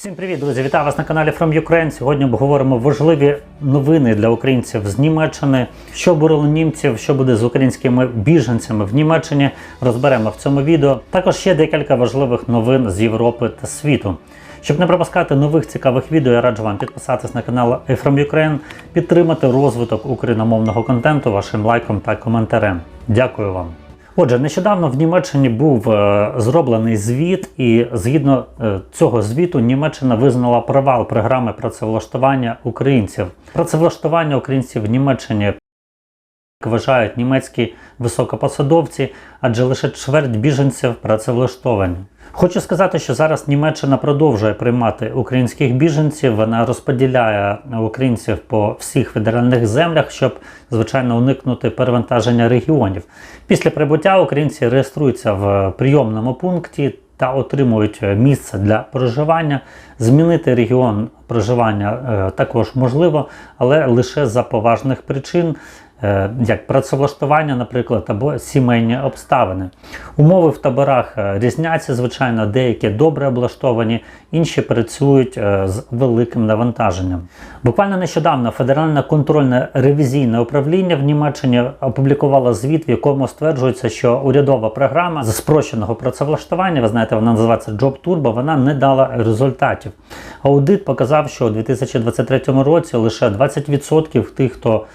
Всім привіт, друзі! Вітаю вас на каналі From Ukraine. Сьогодні обговоримо важливі новини для українців з Німеччини. Що бурило німців, що буде з українськими біженцями в Німеччині. Розберемо в цьому відео. Також ще декілька важливих новин з Європи та світу. Щоб не пропускати нових цікавих відео, я раджу вам підписатись на канал From Ukraine, підтримати розвиток україномовного контенту вашим лайком та коментарем. Дякую вам. Отже, нещодавно в Німеччині був е, зроблений звіт, і згідно е, цього звіту Німеччина визнала провал програми працевлаштування українців. Працевлаштування українців в Німеччині вважають німецькі високопосадовці, адже лише чверть біженців працевлаштовані. Хочу сказати, що зараз Німеччина продовжує приймати українських біженців. Вона розподіляє українців по всіх федеральних землях, щоб звичайно уникнути перевантаження регіонів. Після прибуття українці реєструються в прийомному пункті та отримують місце для проживання. Змінити регіон проживання е, також можливо, але лише за поважних причин. Е, Як працевлаштування, наприклад, або сімейні обставини. Умови в таборах е, різняться, звичайно, деякі добре облаштовані, інші працюють е, з великим навантаженням. Буквально нещодавно Федеральне контрольне ревізійне управління в Німеччині опублікувало звіт, в якому стверджується, що урядова програма з спрощеного працевлаштування, ви знаєте, вона називається Job Turbo, вона не дала результатів. Аудит показав, що у 2023 році лише 20% тих, хто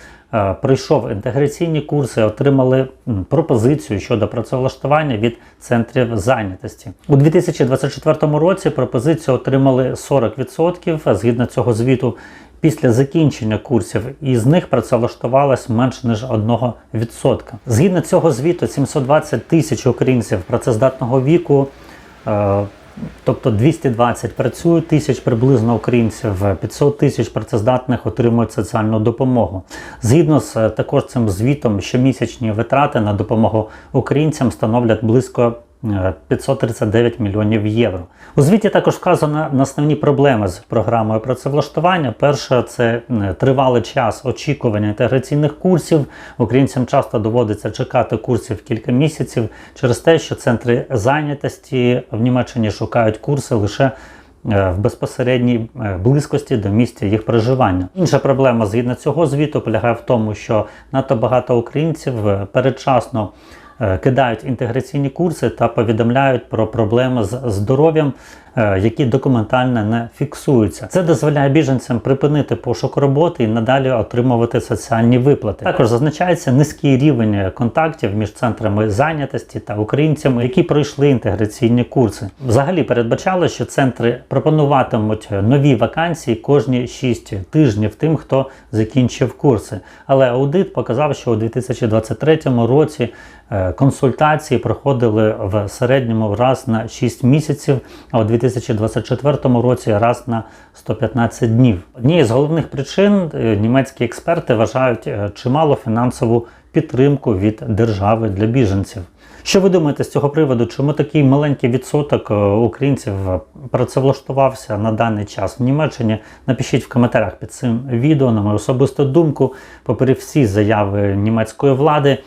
пройшов інтеграційні курси, отримали пропозицію щодо працевлаштування від центрів зайнятості. У 2024 році пропозицію отримали 40% згідно цього звіту. Після закінчення курсів із них працевлаштувалось менш ніж 1%. Згідно цього звіту, 720 тисяч українців працездатного віку е, Тобто 220 працюють тисяч приблизно українців, 500 тисяч працездатних отримують соціальну допомогу. Згідно з е, також цим звітом, щомісячні витрати на допомогу українцям становлять близько 539 мільйонів євро. У звіті також вказано на основні проблеми з програмою працевлаштування. Перше це тривалий час очікування інтеграційних курсів. Українцям часто доводиться чекати курсів кілька місяців через те, що центри зайнятості в Німеччині шукають курси лише е, в безпосередній е, близькості до місця їх проживання. Інша проблема згідно цього звіту полягає в тому, що надто багато українців е, передчасно кидають інтеграційні курси та повідомляють про проблеми з здоров'ям, е, які документально не фіксуються. Це дозволяє біженцям припинити пошук роботи і надалі отримувати соціальні виплати. Також зазначається низький рівень контактів між центрами зайнятості та українцями, які пройшли інтеграційні курси. Взагалі передбачало, що центри пропонуватимуть нові вакансії кожні 6 тижнів тим, хто закінчив курси. Але аудит показав, що у 2023 році е, консультації проходили в середньому раз на 6 місяців, а у 2024 році раз на 115 днів. Однією з головних причин е, німецькі експерти вважають е, чимало фінансову підтримку від держави для біженців. Що ви думаєте з цього приводу? Чому такий маленький відсоток е, українців працевлаштувався на даний час в Німеччині? Напишіть в коментарях під цим відео на мою особисту думку, попри всі заяви німецької влади.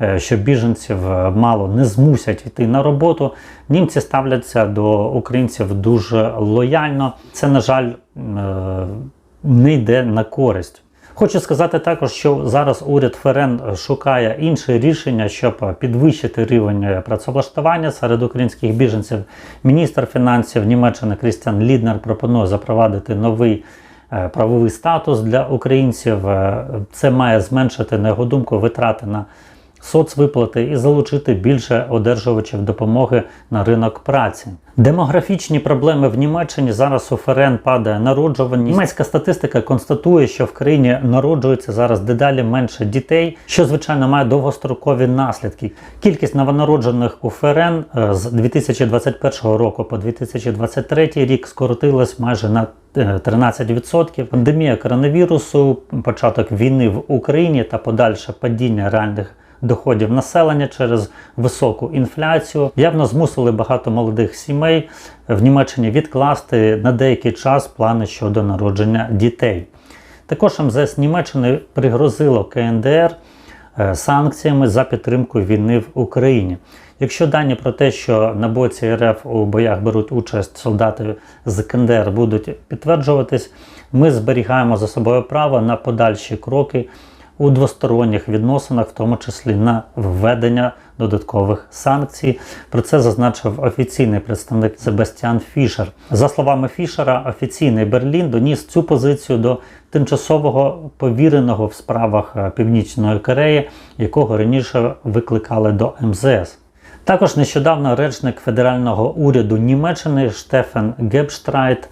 Е, Що біженців е, мало не змусять йти на роботу. Німці ставляться до українців дуже лояльно. Це, на жаль, е, не йде на користь. Хочу сказати також, що зараз уряд ФРН шукає інше рішення, щоб підвищити рівень працевлаштування серед українських біженців. Міністр фінансів Німеччини Крістіан Ліднер пропонує запровадити новий правовий статус для українців. Це має зменшити, на його думку, витрати на соцвиплати і залучити більше одержувачів допомоги на ринок праці. Демографічні проблеми в Німеччині зараз у ФРН падає народжуваність. Німецька статистика констатує, що в країні народжується зараз дедалі менше дітей, що звичайно має довгострокові наслідки. Кількість новонароджених у ФРН е, з 2021 року по 2023 рік скоротилась майже на е, 13%. Пандемія коронавірусу, початок війни в Україні та подальше падіння реальних доходів населення через високу інфляцію явно змусили багато молодих сімей в Німеччині відкласти на деякий час плани щодо народження дітей. Також МЗС Німеччини пригрозило КНДР е, санкціями за підтримку війни в Україні. Якщо дані про те, що на боці РФ у боях беруть участь солдати з КНДР будуть підтверджуватись, ми зберігаємо за собою право на подальші кроки у двосторонніх відносинах, в тому числі на введення додаткових санкцій. Про це зазначив офіційний представник Себастьян Фішер. За словами Фішера, офіційний Берлін доніс цю позицію до тимчасового повіреного в справах Північної Кореї, якого раніше викликали до МЗС. Також нещодавно речник федерального уряду Німеччини Штефен Гебштрайт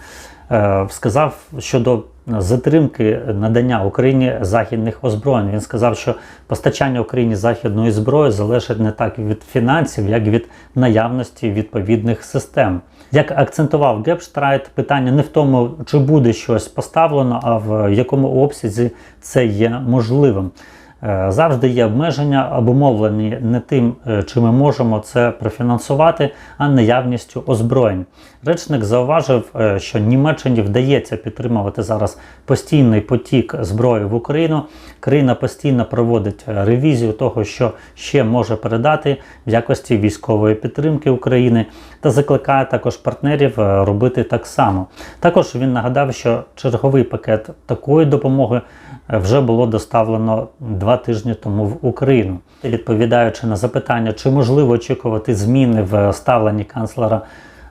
е, сказав щодо затримки надання Україні західних озброєнь. Він сказав, що постачання Україні західної зброї залежить не так від фінансів, як від наявності відповідних систем. Як акцентував Гепштрайт, питання не в тому, чи буде щось поставлено, а в якому обсязі це є можливим. Е, Завжди є обмеження, обумовлені не тим, е, чи ми можемо це профінансувати, а наявністю озброєнь. Речник зауважив, е, що Німеччині вдається підтримувати зараз постійний потік зброї в Україну. Країна постійно проводить ревізію того, що ще може передати в якості військової підтримки України, та закликає також партнерів е, робити так само. Також він нагадав, що черговий пакет такої допомоги е, вже було доставлено два тижні тому в Україну. Відповідаючи на запитання, чи можливо очікувати зміни в ставленні канцлера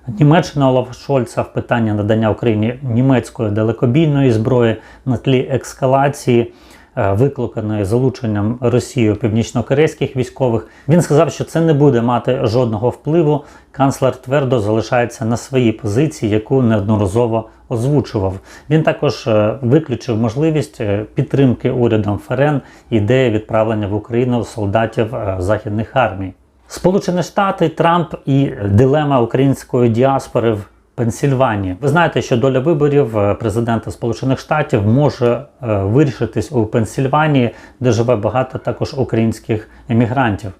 Німеччини Олафа Шольца в питання надання Україні німецької далекобійної зброї на тлі ескалації. Е, Викликаної залученням Росією північно-корейських військових, він сказав, що це не буде мати жодного впливу. Канцлер твердо залишається на своїй позиції, яку неодноразово озвучував. Він також е, виключив можливість е, підтримки урядом ФРН ідеї відправлення в Україну солдатів західних армій. Сполучені Штати, Трамп і дилема української діаспори в Пенсільванії. Ви знаєте, що доля виборів е, президента Сполучених Штатів може е, вирішитись у Пенсільванії, де живе багато також українських емігрантів.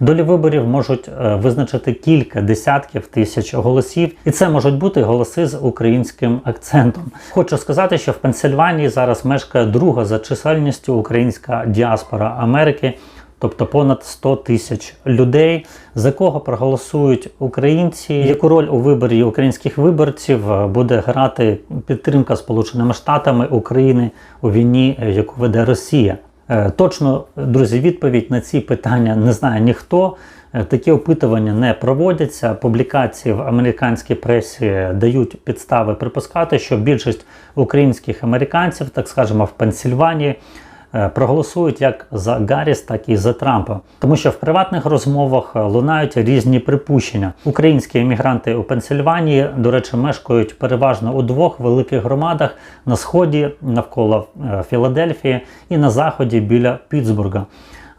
Долі виборів можуть е, визначити кілька десятків тисяч голосів, і це можуть бути голоси з українським акцентом. Хочу сказати, що в Пенсильванії зараз мешкає друга за чисельністю українська діаспора Америки тобто понад 100 тисяч людей, за кого проголосують українці. Яку роль у виборі українських виборців е, буде грати підтримка Сполученими Штатами України у війні, е, яку веде Росія? Е, Точно, друзі, відповідь на ці питання не знає ніхто. Такі опитування не проводяться. Публікації в американській пресі дають підстави припускати, що більшість українських американців, так скажемо, в Пенсільванії. Е, Проголосують як за Гарріс, так і за Трампа, тому що в приватних розмовах е, лунають різні припущення. Українські емігранти у Пенсильванії, до речі, мешкають переважно у двох великих громадах на сході навколо е, Філадельфії і на заході біля Пітсбурга.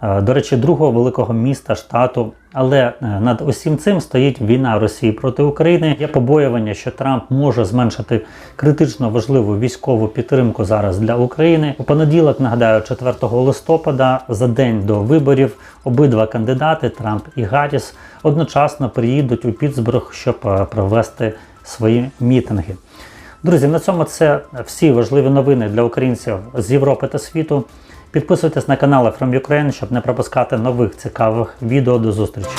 Е, До речі, другого великого міста штату. Але е, над усім цим стоїть війна Росії проти України. Є побоювання, що Трамп може зменшити критично важливу військову підтримку зараз для України. У понеділок, нагадаю, 4 листопада, за день до виборів, обидва кандидати Трамп і Гарріс, одночасно приїдуть у Пітсбург, щоб е, провести свої мітинги. Друзі, на цьому це всі важливі новини для українців з Європи та світу. Підписуйтесь на канал From Ukraine, щоб не пропускати нових цікавих відео. До зустрічі!